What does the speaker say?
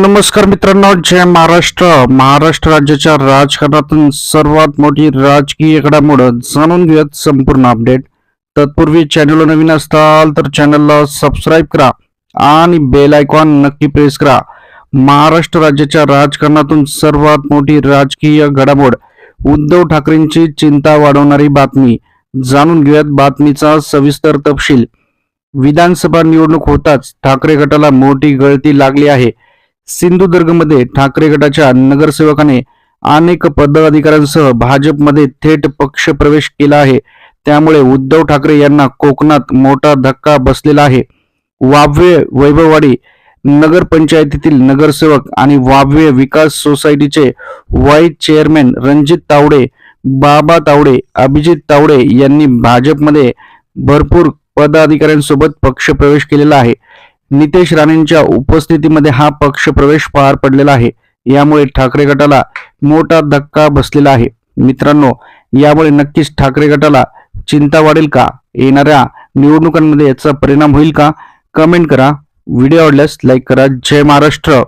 नमस्कार मित्रांनो जय महाराष्ट्र. महाराष्ट्र राज्याच्या राजकारणातून सर्वात मोठी राजकीय घडामोड जाणून घेऊयात संपूर्ण अपडेट तत्पूर्वी चॅनलला नवीन असताल तर चॅनलला सबस्क्राईब करा आणि बेल आयकॉन नक्की प्रेस करा. महाराष्ट्र राज्याच्या राजकारणातून सर्वात मोठी राजकीय घडामोड उद्धव ठाकरेंची चिंता वाढवणारी बातमी. जाणून घेऊयात बातमीचा सविस्तर तपशील. विधानसभा निवडणूक होताच ठाकरे गटाला मोठी गळती लागली आहे. सिंधुदुर्गमध्ये ठाकरे गटाच्या नगरसेवकाने अनेक पदाधिकाऱ्यांसह भाजपमध्ये थेट पक्ष प्रवेश केला आहे. त्यामुळे उद्धव ठाकरे यांना कोकणात मोठा धक्का बसलेला आहे. वाव्य वैभववाडी नगरपंचायतीतील नगरसेवक आणि वाव्य विकास सोसायटीचे व्हाईस चेअरमॅन रणजित तावडे बाबा तावडे अभिजित तावडे यांनी भाजपमध्ये भरपूर पदाधिकाऱ्यांसोबत पक्ष प्रवेश केलेला आहे. नितेश राणेंच्या उपस्थितीमध्ये हा पक्ष प्रवेश पार पडलेला आहे. यामुळे ठाकरे गटाला मोठा धक्का बसलेला आहे. मित्रांनो यामुळे नक्कीच ठाकरे गटाला चिंता वाढेल का? येणाऱ्या निवडणुकांमध्ये याचा परिणाम होईल का? कमेंट करा. व्हिडिओ आवडल्यास लाईक करा. जय महाराष्ट्र!